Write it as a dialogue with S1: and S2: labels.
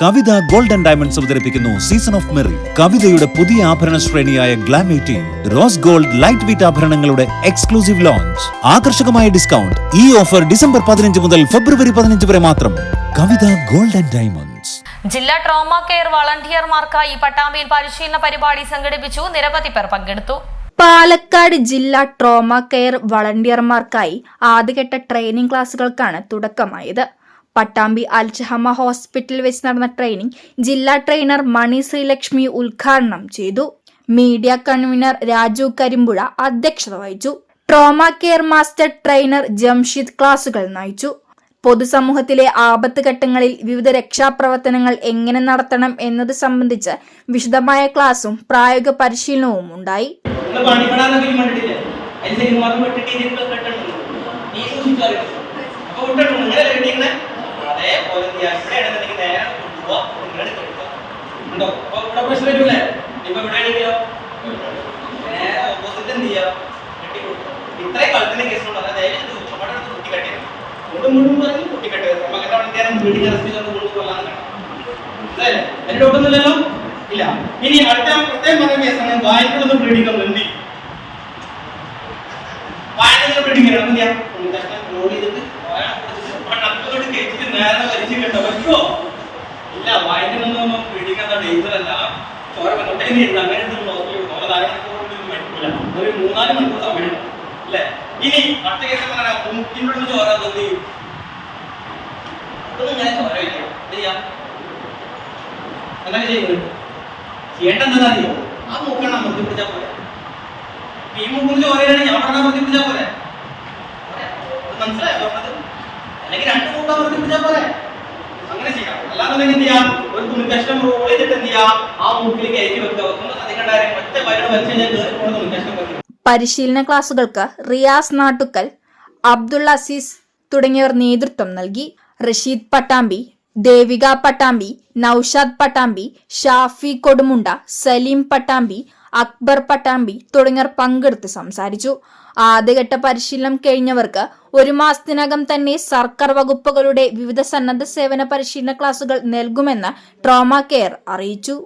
S1: കവിത golden diamonds അവതരിപ്പിക്കുന്നു season of merry കവിതയുടെ പുതിയ ആഭരണ ശ്രേണിയായ glam eighteen rose gold light weight ആഭരണങ്ങളുടെ exclusive launch ആകർഷകമായ ഡിസ്കൗണ്ട് ഈ ഓഫർ ഡിസംബർ പതിനഞ്ച് മുതൽ ഫെബ്രുവരി പതിനഞ്ച് വരെ മാത്രം. Kavitha golden diamonds.
S2: ജില്ലാ ട്രോമ കെയർ വളണ്ടിയർമാർക്കായി പട്ടാമ്പിയിൽ പരിശീലന പരിപാടി സംഘടിപ്പിച്ചു. നിരവധി പേർ പങ്കെടുത്തു.
S3: പാലക്കാട് ജില്ലാ ട്രോമ കെയർ വളണ്ടിയർമാർക്കായി ആദ്യഘട്ട ട്രെയിനിംഗ് ക്ലാസുകൾക്കാണ് തുടക്കമായത്. പട്ടാമ്പി അൽജഹമ ഹോസ്പിറ്റലിൽ വെച്ച് നടന്ന ട്രെയിനിംഗ് ജില്ലാ ട്രെയിനർ മണി ശ്രീലക്ഷ്മി ഉദ്ഘാടനം ചെയ്തു. മീഡിയ കൺവീനർ രാജു കരിമ്പുഴ അധ്യക്ഷത വഹിച്ചു. Trauma care master trainer Jamsheed ക്ലാസുകൾ നയിച്ചു. പൊതുസമൂഹത്തിലെ ആപത്ത് ഘട്ടങ്ങളിൽ വിവിധ രക്ഷാപ്രവർത്തനങ്ങൾ എങ്ങനെ നടത്തണം എന്നത് സംബന്ധിച്ച് വിശദമായ ക്ലാസും പ്രായോഗിക പരിശീലനവും ഉണ്ടായി.
S4: നിങ്ങൾ പണിപ്പെടാനൊക്കെ ഫിലിം കണ്ടിട്ടില്ലേ അതിൽ പ്രശ്നം വരൂലേ ഇപ്പൊ ഇവിടെ ആണെങ്കിലോ നേരെ ഓപ്പോസിറ്റ് എന്ത് ചെയ്യാം? ഇത്രയും കളത്തിന്റെ കേസുണ്ട് അതായത് ദയവ് ചെയ്ത് ഉച്ചപ്പാടെ അടുത്ത് കുട്ടി കെട്ടിയത് കൊണ്ടും കൊണ്ടും പറഞ്ഞ് കുട്ടി കെട്ടിയത് മകന്റെ വണ്ടിയാരും വീടിന് അറസ്റ്റ് ചെയ്ത് കൊണ്ടു കൊല്ലാൻ മനസ്സിലായില്ലേ? എന്റെ ഡൗട്ടൊന്നുമില്ലല്ലോ ഇല്ല. ഇനി അടുത്ത പ്രത്യേകം പറഞ്ഞ കേസാണ് വായനകളൊന്നും പേടിക്കാൻ വേണ്ടി വായനകൾ പേടിക്കണം എന്ത് ചെയ്യാം? റോൾ ചെയ്തിട്ട് നേരെ വലിച്ചു കേട്ടോ പറ്റുമോ ഇല്ല വായനകളൊന്നും ചോര വന്നോട്ടെ ഇനി ഇരുന്ന് അങ്ങനെ എടുത്ത് നോക്കി നോക്കാം ധാരാളം പറ്റില്ല ഒരു മൂന്നാൽ മണിക്കൂർ സമയം അല്ലേ? ഇനി അടുത്ത കേസ് പറയാം. മുക്കിനുള്ള ചോര എന്ത് ചെയ്യും? അതൊന്നും ഞാൻ ചോര വയ്ക്കാം എന്ത് ചെയ്യാം? അങ്ങനെ ചെയ്യുന്നത് ചെയ്യേണ്ടത് അറിയോ? ആ മൂക്കെണ്ണം മൃത്തി പിടിച്ചാൽ പോലെ ഈ മൂക്കിന് ചോരയാണെങ്കിൽ ഞാൻ പറഞ്ഞാൽ മൃത്തി പിടിച്ചാൽ പോരെ? മനസ്സിലായോ? പറഞ്ഞത് അല്ലെങ്കിൽ രണ്ട് മൂക്ക മൃത്തി പിടിച്ചാൽ പോലെ അങ്ങനെ ചെയ്യാം. അല്ലാന്നുണ്ടെങ്കിൽ എന്ത് ചെയ്യാം? ഒരു തുണിക്കഷ്ണം റോൾ എന്ത് ചെയ്യാം ആ മൂക്കിൽ കയറ്റി വെക്കുക. കാര്യം ഒറ്റ വരണം വെച്ച് കഴിഞ്ഞാൽ
S3: പരിശീലന ക്ലാസുകൾക്ക് റിയാസ് നാട്ടുക്കൽ അബ്ദുൾ അസീസ് തുടങ്ങിയവർ നേതൃത്വം നൽകി. റഷീദ് പട്ടാമ്പി ദേവിക പട്ടാമ്പി നൌഷാദ് പട്ടാമ്പി ഷാഫി കൊടുമുണ്ട സലീം പട്ടാമ്പി അക്ബർ പട്ടാമ്പി തുടങ്ങിയവർ പങ്കെടുത്ത് സംസാരിച്ചു. ആദ്യഘട്ട പരിശീലനം കഴിഞ്ഞവർക്ക് ഒരു മാസത്തിനകം തന്നെ സർക്കാർ വകുപ്പുകളുടെ വിവിധ സന്നദ്ധ സേവന പരിശീലന ക്ലാസുകൾ നൽകുമെന്ന് ട്രോമ കെയർ അറിയിച്ചു.